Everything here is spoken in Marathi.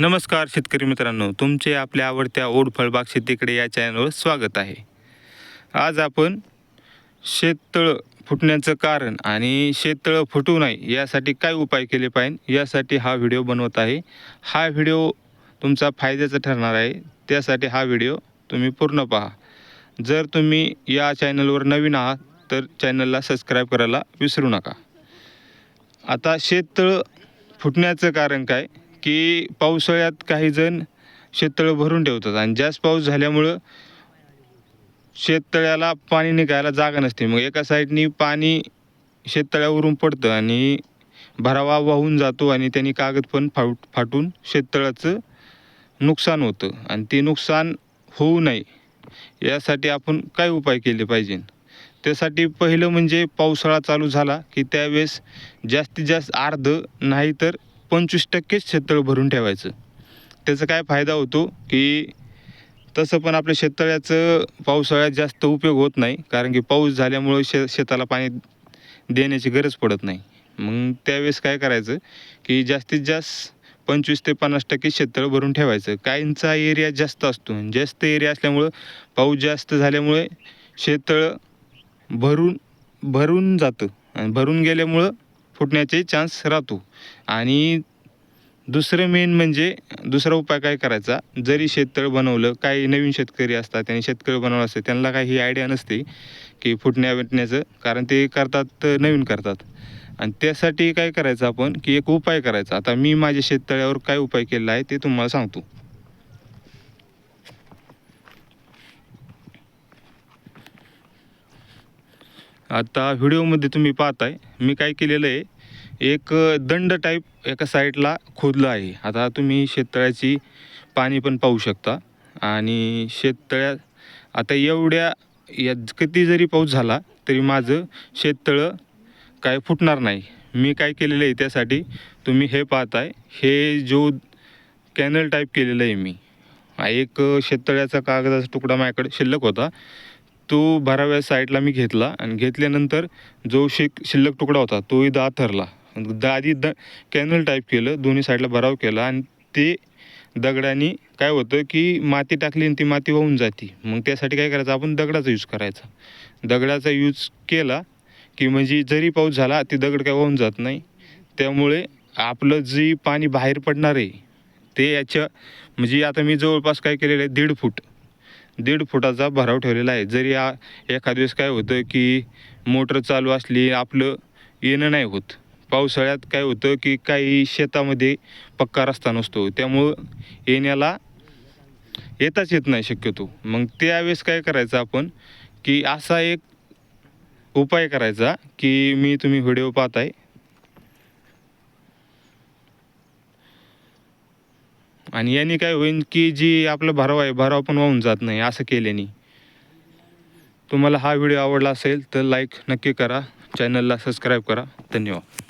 नमस्कार शेतकरी मित्रांनो तुमचे आपल्या आवडत्या ओढ फळबाग शेतीकडे या चॅनलवर स्वागत आहे. आज आपण शेततळं फुटण्याचं कारण आणि शेततळं फुटू नये यासाठी काय उपाय केले पाहिजे यासाठी हा व्हिडिओ बनवत आहे. हा व्हिडिओ तुमचा फायद्याचा ठरणार आहे त्यासाठी हा व्हिडिओ तुम्ही पूर्ण पहा. जर तुम्ही या चॅनलवर नवीन आहात तर चॅनलला सबस्क्राईब करायला विसरू नका. आता शेततळं फुटण्याचं कारण काय? की पावसाळ्यात काही जण शेततळं भरून ठेवतात आणि जास्त पाऊस झाल्यामुळं शेततळ्याला पाणी निघायला जागा नसते. मग एका साईडनी पाणी शेततळ्यावरून पडतं आणि भरावा वाहून जातो आणि त्यांनी कागद पण फाट फाटून शेततळ्याचं नुकसान होतं आणि ते नुकसान होऊ नये यासाठी आपण काय उपाय केले पाहिजे? त्यासाठी पहिलं म्हणजे पावसाळा चालू झाला की त्यावेळेस जास्तीत जास्त अर्ध नाही तर पंचवीस टक्केच शेततळ भरून ठेवायचं. त्याचा काय फायदा होतो की तसं पण आपल्या शेततळ्याचं पावसाळ्यात जास्त उपयोग होत नाही कारण की पाऊस झाल्यामुळे शे शेताला पाणी देण्याची गरज पडत नाही. मग त्यावेळेस काय करायचं की जास्तीत जास्त पंचवीस ते पन्नास टक्के शेततळ भरून ठेवायचं. काहींचा एरिया जास्त असतो. जास्त एरिया असल्यामुळं पाऊस जास्त झाल्यामुळे शेततळं भरून भरून जातं. आणि भरून गेल्यामुळं फुटण्याचे चान्स राहतो. आणि दुसरं मेन म्हणजे दुसरा उपाय काय करायचा? जरी शेततळ बनवलं काही नवीन शेतकरी असतात त्यांनी शेतकरी बनवलं असतं त्यांना काही ही आयडिया नसते की फुटण्या बिटण्याचं कारण ते करतात तर नवीन करतात. आणि त्यासाठी काय करायचं आपण की एक उपाय करायचा. आता मी माझ्या शेततळ्यावर काय उपाय केला आहे ते तुम्हाला सांगतो. आता व्हिडिओमध्ये तुम्ही पाहताय मी काय केलेलं आहे एक दंड टाईप एका साईडला खोदलं आहे. आता तुम्ही शेततळ्याची पाणी पण पाहू शकता. आणि शेततळ्या आता एवढ्या या किती जरी पाऊस झाला तरी माझं शेततळं काय फुटणार नाही. मी काय केलेलं आहे त्यासाठी तुम्ही हे पाहताय. हे जो कॅनल टाईप केलेलं आहे मी. एक शेततळ्याचा कागदाचा तुकडा माझ्याकडे शिल्लक होता. तो बाराव्या साईडला मी घेतला आणि घेतल्यानंतर जो शिक शिल्लक तुकडा होता तोही इथं ठरला द आधी द कॅनल टाईप केलं दोन्ही साईडला भराव केला आणि ते दगडाने काय होतं की माती टाकली आणि ती माती वाहून जाते. मग त्यासाठी काय करायचं? आपण दगडाचा यूज करायचा. दगडाचा यूज केला की म्हणजे जरी पाऊस झाला ते दगड काय वाहून जात नाही. त्यामुळे आपलं जी पाणी बाहेर पडणार आहे ते याच्या म्हणजे आता मी जवळपास काय केलेलं आहे दीड फूट. दीड फुटाचा भराव ठेवलेला आहे. जरी या एखाद दिवस काय होतं की मोटर चालू असली आपलं येणं नाही होत. पावसाळ्यात काय होतं की काही शेतामध्ये पक्का रस्ता नसतो. त्यामुळं येण्याला येताच येत नाही शक्यतो. मग त्यावेळेस काय करायचं आपण की असा एक उपाय करायचा की मी तुम्ही व्हिडिओ पाहताय. आणि याने काय होईल की जी आपला भराव आहे भराव पण वाहून जात नाही असं केल्याने. तुम्हाला हा व्हिडिओ आवडला असेल तर लाईक नक्की करा चॅनलला सबस्क्राईब करा. धन्यवाद.